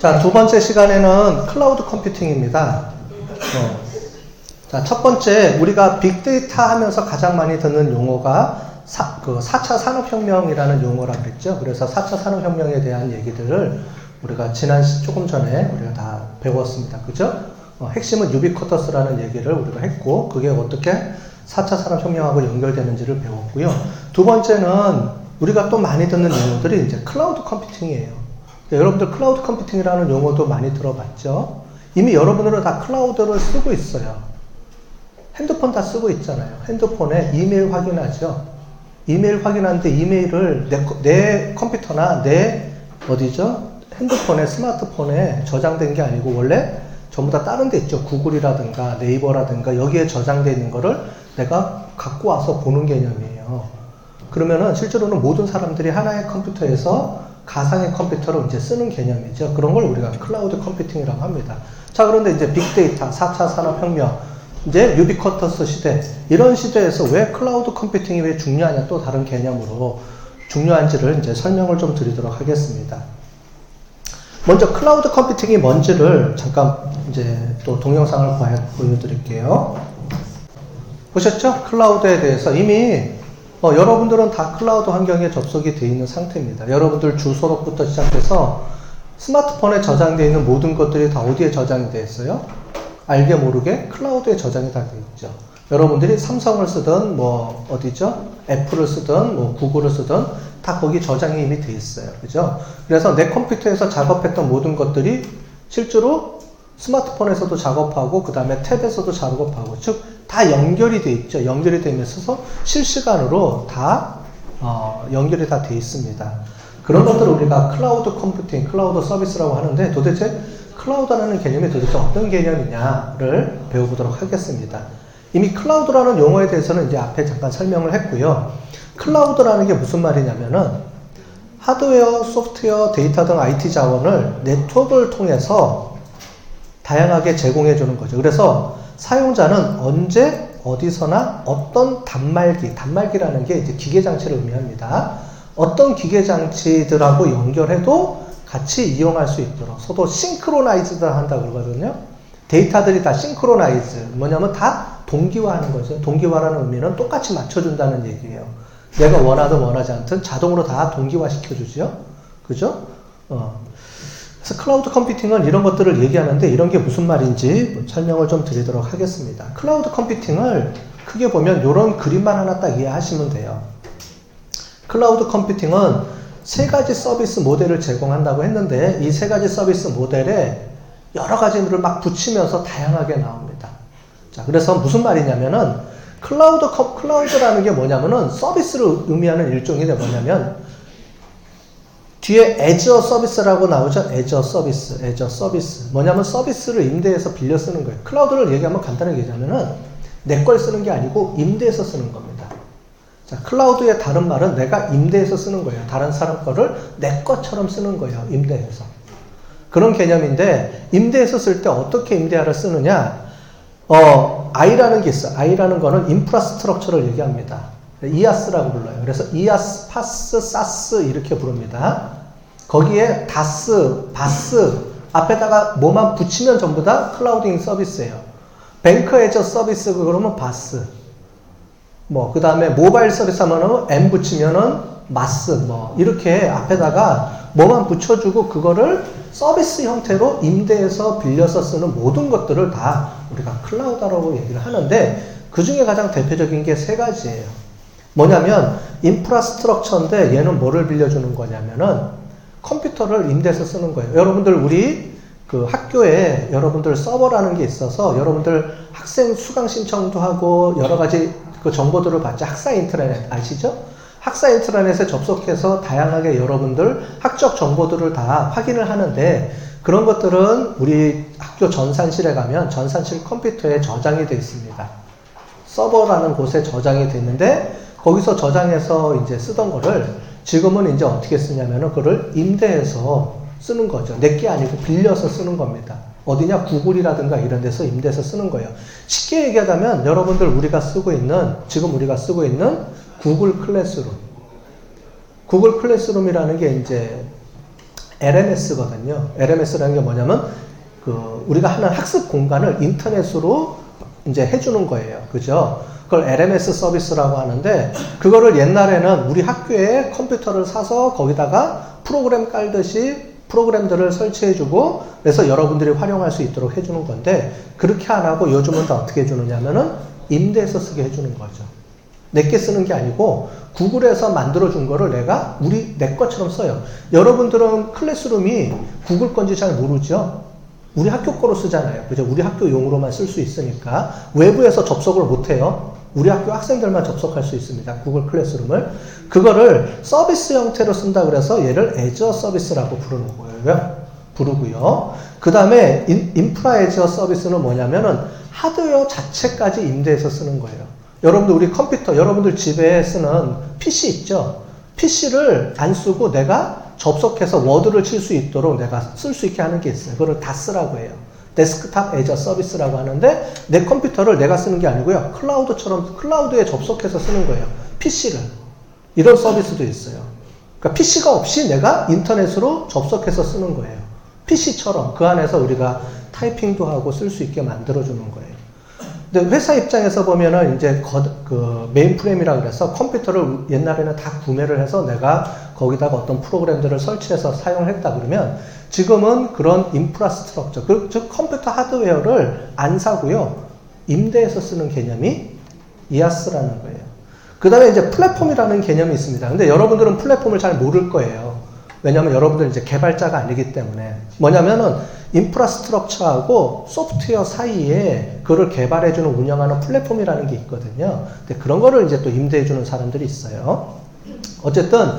자, 두 번째 시간에는 클라우드 컴퓨팅입니다. 어. 자, 첫 번째, 우리가 빅데이터 하면서 가장 많이 듣는 용어가 사, 그 4차 산업혁명이라는 용어라 그랬죠. 그래서 4차 산업혁명에 대한 얘기들을 우리가 지난 시, 조금 전에 우리가 다 배웠습니다. 그죠? 어, 핵심은 유비쿼터스라는 얘기를 우리가 했고, 그게 어떻게 4차 산업혁명하고 연결되는지를 배웠고요. 두 번째는 우리가 또 많이 듣는 용어들이 이제 클라우드 컴퓨팅이에요. 네, 여러분들 클라우드 컴퓨팅이라는 용어도 많이 들어봤죠? 이미 여러분들은 다 클라우드를 쓰고 있어요. 핸드폰 다 쓰고 있잖아요. 핸드폰에 이메일 확인하죠. 이메일 확인하는데 이메일을 내, 내 컴퓨터나 내 어디죠? 핸드폰에 스마트폰에 저장된 게 아니고 원래 전부 다 다른 데 있죠. 구글이라든가 네이버라든가 여기에 저장되어 있는 거를 내가 갖고 와서 보는 개념이에요. 그러면은 실제로는 모든 사람들이 하나의 컴퓨터에서 가상의 컴퓨터로 이제 쓰는 개념이죠. 그런 걸 우리가 클라우드 컴퓨팅이라고 합니다. 자, 그런데 이제 빅데이터, 4차 산업혁명, 이제 유비쿼터스 시대, 이런 시대에서 왜 클라우드 컴퓨팅이 왜 중요하냐 또 다른 개념으로 중요한지를 이제 설명을 좀 드리도록 하겠습니다. 먼저 클라우드 컴퓨팅이 뭔지를 잠깐 이제 또 동영상을 보여드릴게요. 보셨죠? 클라우드에 대해서 이미 어, 여러분들은 다 클라우드 환경에 접속이 되어 있는 상태입니다. 여러분들 주소록부터 시작해서 스마트폰에 저장되어 있는 모든 것들이 다 어디에 저장이 되어 있어요? 알게 모르게 클라우드에 저장이 다 되어 있죠. 여러분들이 삼성을 쓰든 뭐 어디죠? 애플을 쓰든 뭐 구글을 쓰든 다 거기 저장이 이미 되어 있어요. 그죠? 그래서 내 컴퓨터에서 작업했던 모든 것들이 실제로 스마트폰에서도 작업하고 그 다음에 탭에서도 작업하고 즉 다 연결이 돼 있죠. 연결이 있어서 실시간으로 다 어, 연결이 다 돼 있습니다. 그런 것들을 우리가 클라우드 컴퓨팅, 클라우드 서비스라고 하는데 도대체 클라우드라는 개념이 도대체 어떤 개념이냐를 배워보도록 하겠습니다. 이미 클라우드라는 용어에 대해서는 이제 앞에 잠깐 설명을 했고요. 클라우드라는 게 무슨 말이냐면은 하드웨어, 소프트웨어, 데이터 등 IT 자원을 네트워크를 통해서 다양하게 제공해 주는 거죠. 그래서 사용자는 언제 어디서나 어떤 단말기, 단말기라는 게 이제 기계 장치를 의미합니다. 어떤 기계 장치들하고 연결해도 같이 이용할 수 있도록 서로 싱크로나이즈드 한다 그러거든요. 데이터들이 다 싱크로나이즈 뭐냐면 다 동기화하는 거죠. 동기화라는 의미는 똑같이 맞춰준다는 얘기예요. 내가 원하든 원하지 않든 자동으로 다 동기화 시켜주죠. 그죠? 어. 그래서 클라우드 컴퓨팅은 이런 것들을 얘기하는데 이런 게 무슨 말인지 설명을 좀 드리도록 하겠습니다. 클라우드 컴퓨팅을 크게 보면 이런 그림만 하나 딱 이해하시면 돼요. 클라우드 컴퓨팅은 세 가지 서비스 모델을 제공한다고 했는데 이 세 가지 서비스 모델에 여러 가지를 막 붙이면서 다양하게 나옵니다. 자, 그래서 무슨 말이냐면은 클라우드 컴, 클라우드라는 게 뭐냐면은 서비스를 의미하는 일종이 뭐냐면 뒤에 애저 서비스라고 나오죠. 애저 서비스, 애저 서비스. 뭐냐면 서비스를 임대해서 빌려 쓰는 거예요. 클라우드를 얘기하면 간단하게 얘기하면은 내 걸 쓰는 게 아니고 임대해서 쓰는 겁니다. 자, 클라우드의 다른 말은 내가 임대해서 쓰는 거예요. 다른 사람 거를 내 것처럼 쓰는 거예요. 임대해서. 그런 개념인데 임대해서 쓸 때 어떻게 임대하를 쓰느냐? 어, I라는 게 있어. I라는 거는 인프라스트럭처를 얘기합니다. 이아스라고 불러요. 그래서 이아스, 파스, 사스 이렇게 부릅니다. 거기에 다스, 바스 앞에다가 뭐만 붙이면 전부 다 클라우딩 서비스예요. 뱅크 애저 서비스 그러면 바스. 뭐 그 다음에 모바일 서비스 하면은 M 붙이면은 마스 뭐 이렇게 앞에다가 뭐만 붙여주고 그거를 서비스 형태로 임대해서 빌려서 쓰는 모든 것들을 다 우리가 클라우드라고 얘기를 하는데 그 중에 가장 대표적인 게 세 가지예요. 뭐냐면 인프라스트럭처인데 얘는 뭐를 빌려주는 거냐면은 컴퓨터를 임대해서 쓰는 거예요. 여러분들 우리 그 학교에 여러분들 서버라는 게 있어서 여러분들 학생 수강 신청도 하고 여러 가지 그 정보들을 받죠. 학사 인트라넷 아시죠? 학사 인트라넷에 접속해서 다양하게 여러분들 학적 정보들을 다 확인을 하는데 그런 것들은 우리 학교 전산실에 가면 전산실 컴퓨터에 저장이 되어 있습니다. 서버라는 곳에 저장이 되어 있는데 거기서 저장해서 이제 쓰던 거를 지금은 이제 어떻게 쓰냐면은 그걸 임대해서 쓰는 거죠. 내게 아니고 빌려서 쓰는 겁니다. 어디냐? 구글이라든가 이런 데서 임대해서 쓰는 거예요. 쉽게 얘기하자면 여러분들 우리가 쓰고 있는, 지금 우리가 쓰고 있는 구글 클래스룸. 구글 클래스룸이라는 게 이제 LMS거든요. LMS라는 게 뭐냐면 그 우리가 하는 학습 공간을 인터넷으로 이제 해주는 거예요. 그죠? 그걸 LMS 서비스라고 하는데 그거를 옛날에는 우리 학교에 컴퓨터를 사서 거기다가 프로그램 깔듯이 프로그램들을 설치해주고 그래서 여러분들이 활용할 수 있도록 해주는 건데 그렇게 안 하고 요즘은 다 어떻게 해주느냐면은 임대해서 쓰게 해주는 거죠. 내게 쓰는 게 아니고 구글에서 만들어준 거를 내가 우리 내 것처럼 써요. 여러분들은 클래스룸이 구글 건지 잘 모르죠? 우리 학교 거로 쓰잖아요. 그죠? 우리 학교 용으로만 쓸 수 있으니까 외부에서 접속을 못 해요. 우리 학교 학생들만 접속할 수 있습니다. 구글 클래스룸을. 그거를 서비스 형태로 쓴다 그래서 얘를 애저 서비스라고 부르는 거예요. 부르고요. 그 다음에 인프라 애저 서비스는 뭐냐면은 하드웨어 자체까지 임대해서 쓰는 거예요. 여러분들 우리 컴퓨터, 여러분들 집에 쓰는 PC 있죠? PC를 안 쓰고 내가 접속해서 워드를 칠 수 있도록 내가 쓸 수 있게 하는 게 있어요. 그걸 다 쓰라고 해요. 데스크탑 애저 서비스라고 하는데 내 컴퓨터를 내가 쓰는 게 아니고요. 클라우드처럼 클라우드에 접속해서 쓰는 거예요. PC를. 이런 서비스도 있어요. 그러니까 PC가 없이 내가 인터넷으로 접속해서 쓰는 거예요. PC처럼 그 안에서 우리가 타이핑도 하고 쓸 수 있게 만들어 주는 거예요. 근데 회사 입장에서 보면은 이제 거, 그 메인프레임이라 그래서 컴퓨터를 옛날에는 다 구매를 해서 내가 거기다가 어떤 프로그램들을 설치해서 사용했다 그러면 지금은 그런 인프라스트럭처, 그, 즉 컴퓨터 하드웨어를 안 사고요. 임대해서 쓰는 개념이 이아스라는 거예요. 그 다음에 이제 플랫폼이라는 개념이 있습니다. 근데 여러분들은 플랫폼을 잘 모를 거예요. 왜냐하면 여러분들 이제 개발자가 아니기 때문에. 뭐냐면은 인프라스트럭처하고 소프트웨어 사이에 그걸 개발해주는 운영하는 플랫폼이라는 게 있거든요. 근데 그런 거를 이제 또 임대해주는 사람들이 있어요. 어쨌든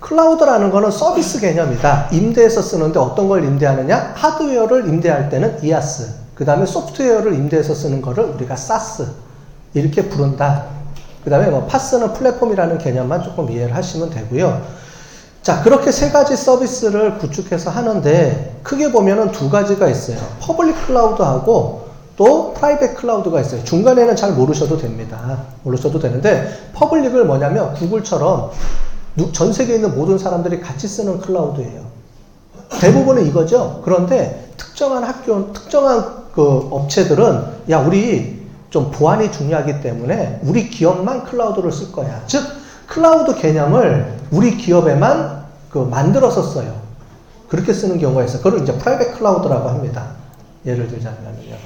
클라우드라는 거는 서비스 개념이다. 임대해서 쓰는데 어떤 걸 임대하느냐? 하드웨어를 임대할 때는 이아스. 그 다음에 소프트웨어를 임대해서 쓰는 거를 우리가 사스. 이렇게 부른다. 그 다음에 뭐 파스는 플랫폼이라는 개념만 조금 이해를 하시면 되고요. 자, 그렇게 세 가지 서비스를 구축해서 하는데 크게 보면은 두 가지가 있어요. 퍼블릭 클라우드하고 또 프라이빗 클라우드가 있어요. 중간에는 잘 모르셔도 됩니다. 모르셔도 되는데 퍼블릭을 뭐냐면 구글처럼 전 세계에 있는 모든 사람들이 같이 쓰는 클라우드예요. 대부분은 이거죠. 그런데 특정한 학교, 특정한 그 업체들은 야, 우리 좀 보안이 중요하기 때문에 우리 기업만 클라우드를 쓸 거야. 즉, 클라우드 개념을 우리 기업에만 그 만들어서 써요. 그렇게 쓰는 경우가 있어요. 그걸 이제 프라이빗 클라우드라고 합니다. 예를 들자면요.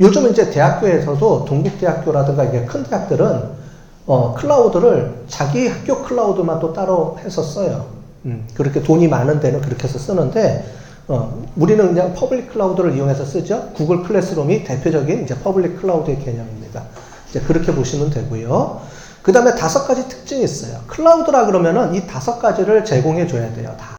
요즘 이제 대학교에서도 동국대학교라든가 이게 큰 대학들은 어, 클라우드를 자기 학교 클라우드만 또 따로 해서 써요. 음, 그렇게 돈이 많은 데는 그렇게 해서 쓰는데, 어, 우리는 그냥 퍼블릭 클라우드를 이용해서 쓰죠. 구글 클래스룸이 대표적인 이제 퍼블릭 클라우드의 개념입니다. 이제 그렇게 보시면 되고요. 그 다음에 다섯 가지 특징이 있어요. 클라우드라 그러면은 이 다섯 가지를 제공해 줘야 돼요. 다.